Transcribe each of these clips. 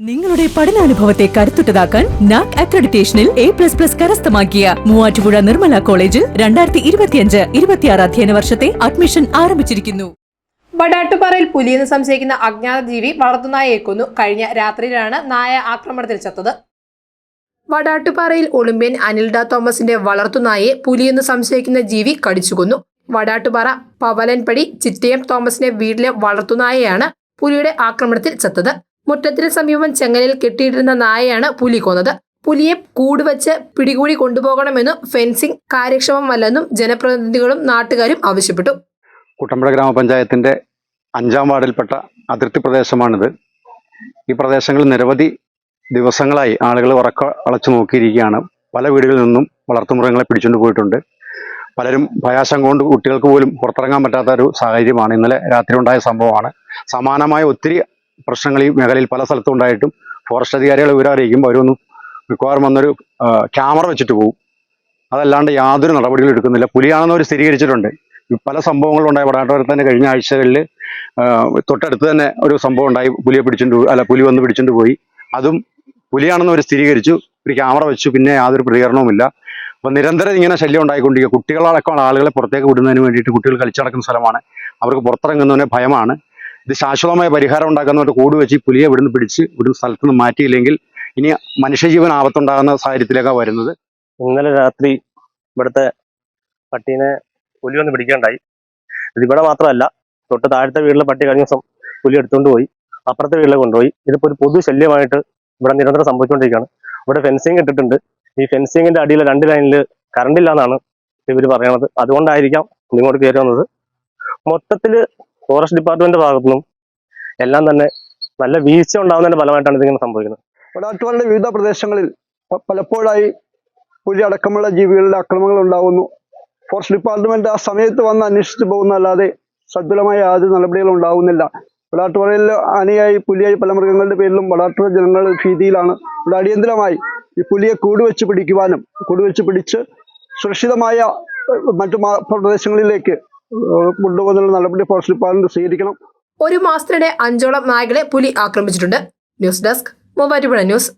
നിങ്ങളുടെ പഠനാനുഭവത്തെ കരുത്തുറ്റതാക്കാൻ നാക് അക്രഡിറ്റേഷനിൽ എ പ്ലസ് പ്ലസ് കരസ്ഥമാക്കിയ മൂവാറ്റുപുഴ നിർമ്മല കോളേജിൽ രണ്ടായിരത്തി ഇരുപത്തിയഞ്ച് ഇരുപത്തിയാറ് അധ്യയന വർഷത്തെ അഡ്മിഷൻ ആരംഭിച്ചിരിക്കുന്നു. വടാട്ടുപാറയിൽ പുലിയെന്ന് സംശയിക്കുന്ന അജ്ഞാത ജീവി വളർത്തുനായയെ കൊന്നു. കഴിഞ്ഞ രാത്രിയിലാണ് നായ ആക്രമണത്തിൽ ചത്തത്. വടാട്ടുപാറയിൽ ഒളിമ്പ്യൻ അനിൽഡ തോമസിന്റെ വളർത്തുനായെ പുലിയെന്ന് സംശയിക്കുന്ന ജീവി കടിച്ചുകൊന്നു വടാട്ടുപാറ പവലൻപടി ചിറ്റയം തോമസിന്റെ വീട്ടിലെ വളർത്തുനായയാണ് പുലിയുടെ ആക്രമണത്തിൽ ചത്തത്. മുറ്റത്തിന് സമീപം ചെങ്ങലിൽ കെട്ടിയിട്ടിരുന്ന നായയാണ് പുലി കൊന്നത്. പുലിയെ കൂടുവച്ച് പിടികൂടി കൊണ്ടുപോകണമെന്നും ഫെൻസിംഗ് കാര്യക്ഷമമല്ലെന്നും ജനപ്രതിനിധികളും നാട്ടുകാരും ആവശ്യപ്പെട്ടു. കുട്ടമ്പുഴ ഗ്രാമപഞ്ചായത്തിന്റെ അഞ്ചാം വാർഡിൽപ്പെട്ട അതിർത്തി പ്രദേശമാണിത്. ഈ പ്രദേശങ്ങളിൽ നിരവധി ദിവസങ്ങളായി ആളുകൾ ഉറക്ക അളച്ചു നോക്കിയിരിക്കുകയാണ്. പല വീടുകളിൽ നിന്നും വളർത്തുമൃഗങ്ങളെ പിടിച്ചുകൊണ്ട് പോയിട്ടുണ്ട്. പലരും ഭയാശങ്ക കൊണ്ട് കുട്ടികൾക്ക് പോലും പുറത്തിറങ്ങാൻ പറ്റാത്ത ഒരു സാഹചര്യമാണ്. ഇന്നലെ രാത്രി ഉണ്ടായ സംഭവമാണ്. സമാനമായ ഒത്തിരി പ്രശ്നങ്ങൾ ഈ മേഖലയിൽ പല സ്ഥലത്തും ഉണ്ടായിട്ടും. ഫോറസ്റ്റ് അധികാരികളെ വിവരം അറിയിക്കുമ്പോൾ അവരൊന്നും മിക്കവാറും വന്നൊരു ക്യാമറ വെച്ചിട്ട് പോകും അതല്ലാണ്ട് യാതൊരു നടപടികളും എടുക്കുന്നില്ല. പുലിയാണെന്ന് അവർ സ്ഥിരീകരിച്ചിട്ടുണ്ട്. പല സംഭവങ്ങളും ഉണ്ടായി. വടാട്ടവരത്ത് തന്നെ കഴിഞ്ഞ ആഴ്ചകളിൽ തൊട്ടടുത്ത് തന്നെ ഒരു സംഭവം ഉണ്ടായി. പുലിയെ പിടിച്ചിട്ട് അല്ല പുലി വന്ന് പിടിച്ചിട്ട് പോയി. അതും പുലിയാണെന്ന് അവർ സ്ഥിരീകരിച്ചു. ഒരു ക്യാമറ വെച്ചു. പിന്നെ യാതൊരു പ്രതികരണവുമില്ല അപ്പോൾ നിരന്തരം ഇങ്ങനെ ശല്യം ഉണ്ടായിക്കൊണ്ടിരിക്കുക. കുട്ടികളടക്കമുള്ള ആളുകളെ പുറത്തേക്ക് വിടുന്നതിന് വേണ്ടിയിട്ട് കുട്ടികൾ കളിച്ചു നടക്കുന്ന സ്ഥലമാണ്. അവർക്ക് പുറത്തിറങ്ങുന്നതിന് ഭയമാണ്. ഇത് ശാശ്വതമായ പരിഹാരം ഉണ്ടാക്കുന്നവർക്ക് കൂട് വെച്ച് പുലിയെ ഇവിടുന്ന് പിടിച്ച് ഇവിടുന്ന് സ്ഥലത്ത് നിന്ന് മാറ്റിയില്ലെങ്കിൽ ഇനി മനുഷ്യജീവൻ ആപത്തുണ്ടാകുന്ന സാഹചര്യത്തിലേക്കാണ് വരുന്നത്. ഇന്നലെ രാത്രി ഇവിടുത്തെ പട്ടീനെ പുലി വന്ന് പിടിക്കാണ്ടായി. ഇത് ഇവിടെ മാത്രമല്ല തൊട്ട് താഴത്തെ വീട്ടിലെ പട്ടി കഴിഞ്ഞ ദിവസം പുലി എടുത്തുകൊണ്ട് പോയി. അപ്പുറത്തെ വീട്ടിലെ കൊണ്ടുപോയി. ഇതിപ്പോൾ ഒരു പൊതു ശല്യമായിട്ട് ഇവിടെ നിരന്തരം സംഭവിച്ചുകൊണ്ടിരിക്കുകയാണ് ഇവിടെ ഫെൻസിങ് ഇട്ടിട്ടുണ്ട്. ഈ ഫെൻസിങ്ങിന്റെ അടിയിലെ രണ്ട് ലൈനിൽ കറണ്ട് ഇല്ല എന്നാണ് ഇവർ പറയണത്. അതുകൊണ്ടായിരിക്കാം ഇങ്ങോട്ട് കയറി വന്നത്. മൊത്തത്തിൽ ഫോറസ്റ്റ് ഡിപ്പാർട്ട്മെന്റ് ഭാഗത്തു നിന്നും എല്ലാം തന്നെ നല്ല വീഴ്ച ഉണ്ടാകുന്നതിന്റെ ഫലമായിട്ടാണ് ഇതിങ്ങനെ സംഭവിക്കുന്നത്. വടാറ്റുപാറയുടെ വിവിധ പ്രദേശങ്ങളിൽ പലപ്പോഴായി പുലി അടക്കമുള്ള ജീവികളുടെ അക്രമങ്ങൾ ഉണ്ടാകുന്നു ഫോറസ്റ്റ് ഡിപ്പാർട്ട്മെന്റ് ആ സമയത്ത് വന്ന് അന്വേഷിച്ചു പോകുന്നല്ലാതെ സദ്ഫലമായ യാതൊരു നടപടികളും ഉണ്ടാകുന്നില്ല വടാട്ടുപുഴയിൽ ആനയായി പുലിയായി പല മൃഗങ്ങളുടെ പേരിലും വടാട്ടുപുഴ ജനങ്ങൾ ഭീതിയിലാണ്. ഇവിടെ അടിയന്തരമായി ഈ പുലിയെ കൂടുവെച്ച് പിടിക്കുവാനും കൂടുവെച്ച് പിടിച്ച് സുരക്ഷിതമായ മറ്റു പ്രദേശങ്ങളിലേക്ക് ഏഹ്, കൊണ്ടുപോകുന്നതിനുള്ള നടപടി ഫോറസ്റ്റ് ഡിപ്പാർട്ട്മെന്റ് സ്വീകരിക്കണം. ഒരു മാസത്തിനിടെ അഞ്ചോളം നായകളെ പുലി ആക്രമിച്ചിട്ടുണ്ട്. News desk Muvattupuzha news.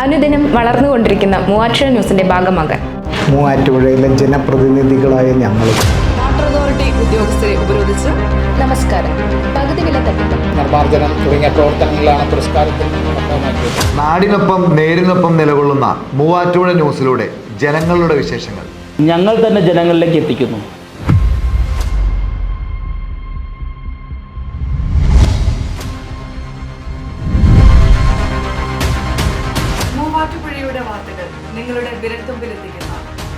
അനുദിനം വളർന്നുകൊണ്ടിരിക്കുന്ന മൂവാറ്റുപുഴ ന്യൂസിന്റെ ഭാഗമാകാൻ. മൂവാറ്റുപുഴയിലെ ജനപ്രതിനിധികളായ ഞങ്ങൾ അതോറിറ്റി ഉദ്യോഗസ്ഥരെ ഉപരോധിച്ച് നമസ്കാരം. പകുതി വില തട്ടിപ്പ്. നിർമ്മാർജനം തുടങ്ങിയ പ്രവർത്തനങ്ങളിലാണ് പുരസ്കാരത്തിൽ നാടിനൊപ്പം നേരിനൊപ്പം നിലകൊള്ളുന്ന മൂവാറ്റുപുഴ ന്യൂസിലൂടെ ജനങ്ങളുടെ വിശേഷങ്ങൾ. ഞങ്ങൾ തന്നെ ജനങ്ങളിലേക്ക് എത്തിക്കുന്നു. മൂവാറ്റുപുഴയുടെ വാർത്തകൾ നിങ്ങളുടെ വിരൽത്തുമ്പിലെത്തിക്കുന്ന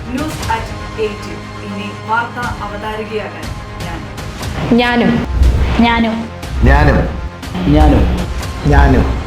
ന്യൂസ് അറ്റ് എയ്റ്റ്. ഇനി വാർത്ത അവതാരികയാകാൻ ഞാൻ. ഞാനും. ഞാനും. ഞാനും. ഞാനും. ഞാനും.